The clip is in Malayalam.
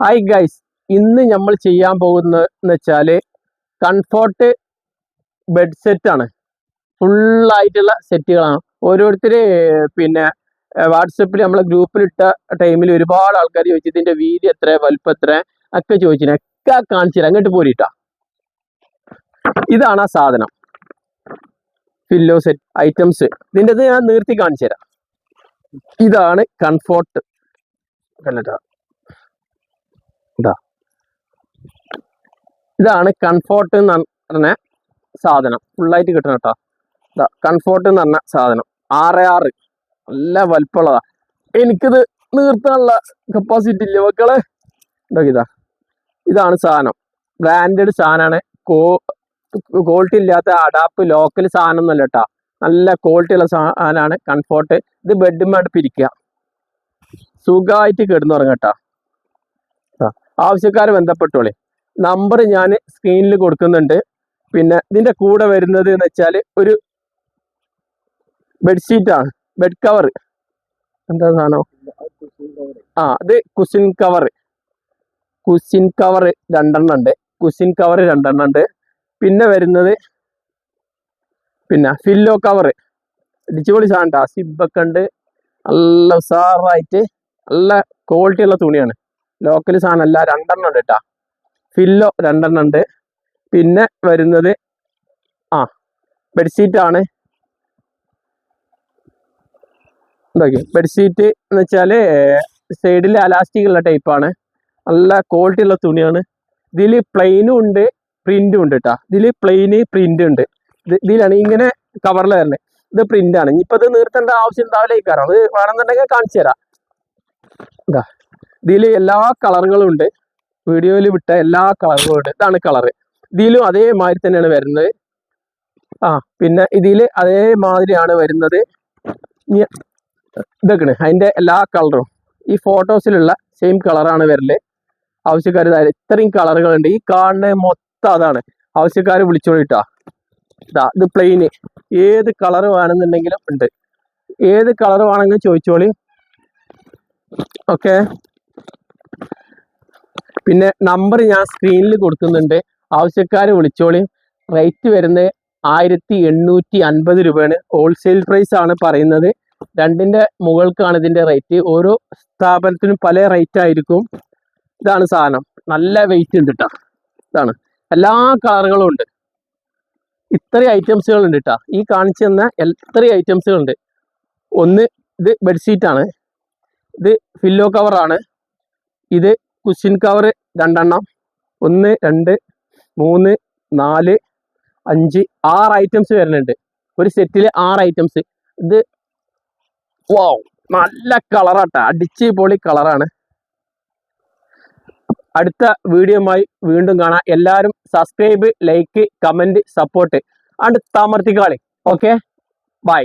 ഹായ് ഗൈസ് ഇന്ന് നമ്മൾ ചെയ്യാൻ പോകുന്നതെന്ന് വെച്ചാൽ കംഫോർട്ട് ബെഡ് സെറ്റാണ് ഫുള്ളായിട്ടുള്ള സെറ്റുകളാണ് ഓരോരുത്തര് പിന്നെ വാട്സപ്പിൽ നമ്മളെ ഗ്രൂപ്പിലിട്ട ടൈമിൽ ഒരുപാട് ആൾക്കാർ ചോദിച്ചു ഇതിന്റെ വീതി എത്ര വലുപ്പം എത്ര ഒക്കെ ചോദിച്ചിന്. ഒക്കെ കാണിച്ചില്ല അങ്ങോട്ട് പോരിട്ടാ. ഇതാണ് ആ സാധനം. പില്ലോ സെറ്റ് ഐറ്റംസ് ഇതിന്റെ ഞാൻ നിർത്തി കാണിച്ചു തരാം ഇതാണ് കംഫോർട്ട് കല്ലട്ടാ ഇതാ. ഇതാണ് കംഫോർട്ട് എന്ന് പറഞ്ഞ സാധനം. ഫുള്ളായിട്ട് കിട്ടണം കേട്ടോ. ഇതാ കംഫോർട്ട് എന്ന് പറഞ്ഞ സാധനം. ആറ് ആറ് നല്ല വലിപ്പമുള്ളതാ. എനിക്കിത് നിർത്താനുള്ള കപ്പാസിറ്റി ഇല്ല മക്കളെ. ഇതാ ഇതാ. ഇതാണ് സാധനം. ബ്രാൻഡഡ് സാധനമാണ് കോ ക്വാളിറ്റി ഇല്ലാത്ത അഡാപ്പ് ലോക്കൽ സാധനം ഒന്നുമല്ല കേട്ടോ. നല്ല ക്വാളിറ്റി ഉള്ള സാധനമാണ് കംഫോർട്ട് ഇത് ബെഡും പിരിക്കുക സുഖമായിട്ട് കിടന്നുറങ്ങാം കേട്ടോ. ആവശ്യക്കാർ ബന്ധപ്പെട്ടോളി. നമ്പർ ഞാൻ സ്ക്രീനിൽ കൊടുക്കുന്നുണ്ട്. പിന്നെ ഇതിന്റെ കൂടെ വരുന്നത് എന്ന് വെച്ചാൽ ഒരു ബെഡ്ഷീറ്റാണ്. Bed cover. എന്താ സാധനം? ആ അത് കുസിൻ കവർ. കുസിൻ കവർ രണ്ടെണ്ണം ഉണ്ട്. കുസിൻ കവർ രണ്ടെണ്ണം ഉണ്ട്. പിന്നെ വരുന്നത് പിന്നെ ഫില്ലോ കവർ. അടിച്ചുപൊളി സാധനം. സിബൊക്കെ ഉണ്ട്. നല്ല ഉസാറായിട്ട് നല്ല ക്വാളിറ്റി ഉള്ള തുണിയാണ്. ലോക്കൽ സാധനം അല്ല രണ്ടെണ്ണം ഉണ്ട് കേട്ടാ ഫില്ലോ രണ്ടെണ്ണം ഉണ്ട്. പിന്നെ വരുന്നത് ആ ബെഡ്ഷീറ്റ് ആണ്. എന്താക്കി ബെഡ്ഷീറ്റ് എന്ന് വെച്ചാൽ സൈഡിൽ അലാസ്റ്റിക് ഉള്ള ടൈപ്പാണ് നല്ല ക്വാളിറ്റി ഉള്ള തുണിയാണ്. ഇതിൽ പ്ലെയിനും ഉണ്ട് പ്രിന്റും ഉണ്ട് കേട്ടോ ഇതിൽ പ്ലെയിന് പ്രിന്റും ഉണ്ട്. ഇതിലാണ് ഇങ്ങനെ കവറിൽ വരുന്നത് ഇത് പ്രിന്റാണ് ഇനിയിപ്പോൾ ഇത് നിർത്തേണ്ട ആവശ്യം ഉണ്ടാവില്ല ഈ കാരണം. അത് വേണമെന്നുണ്ടെങ്കിൽ കാണിച്ചു തരാം. ഇതാ. ഇതിൽ എല്ലാ കളറുകളും ഉണ്ട്. വീഡിയോയിൽ വിട്ട എല്ലാ കളറുകളും ഉണ്ട്. ഇതാണ് കളറ്. ഇതിലും അതേമാതിരി തന്നെയാണ് വരുന്നത്. ആ പിന്നെ ഇതിൽ അതേമാതിരിയാണ് വരുന്നത്. ഇതൊക്കെയാണ്. അതിന്റെ എല്ലാ കളറും. ഈ ഫോട്ടോസിലുള്ള സെയിം കളറാണ് വരൽ. ആവശ്യക്കാർ ഇത്രയും കളറുകളുണ്ട് ഈ കാണുന്ന മൊത്തം അതാണ്. ആവശ്യക്കാർ വിളിച്ചോളിട്ടാ. ഇതാ ഇത് പ്ലെയിന് ഏത് കളർ വേണമെന്നുണ്ടെങ്കിലും ഉണ്ട്. ഏത് കളർ വേണമെങ്കിലും ചോദിച്ചോളി. ഓക്കെ. പിന്നെ നമ്പർ ഞാൻ സ്ക്രീനിൽ കൊടുക്കുന്നുണ്ട്. ആവശ്യക്കാർ വിളിച്ചോളി. റേറ്റ് വരുന്നത് ആയിരത്തി എണ്ണൂറ്റി അൻപത് രൂപയാണ്. ഹോൾസെയിൽ പ്രൈസ് ആണ് പറയുന്നത്. രണ്ടിന്റെ മുകൾക്കാണ് ഇതിന്റെ റേറ്റ് ഓരോ സ്ഥാപനത്തിനും പല റേറ്റ് ആയിരിക്കും. ഇതാണ് സാധനം. നല്ല വെയിറ്റ് ഉണ്ട് കേട്ടോ ഇതാണ്. എല്ലാ കളറുകളും ഉണ്ട്. ഇത്രയും ഐറ്റംസുകൾ ഉണ്ട് കേട്ടോ ഈ കാണിച്ചു തന്ന എത്രയും ഐറ്റംസുകൾ ഉണ്ട്. ഒന്ന് ഇത് ബെഡ്ഷീറ്റാണ് ഇത് ഫില്ലോ കവറാണ് ഇത് കുഷ്യൻ കവർ രണ്ടെണ്ണം. ഒന്ന് രണ്ട് മൂന്ന് നാല് അഞ്ച് ആറ് ഐറ്റംസ് വരുന്നുണ്ട്. ഒരു സെറ്റിൽ ആറ് ഐറ്റംസ് ഇത് വാ നല്ല കളറാട്ടാ അടിച്ച് പൊളി കളറാണ് അടുത്ത വീഡിയോയുമായി വീണ്ടും കാണാം. എല്ലാവരും സബ്സ്ക്രൈബ് ലൈക്ക് കമന്റ് സപ്പോർട്ട് അണ്ട് താമർത്തിക്കാളി. Okay bye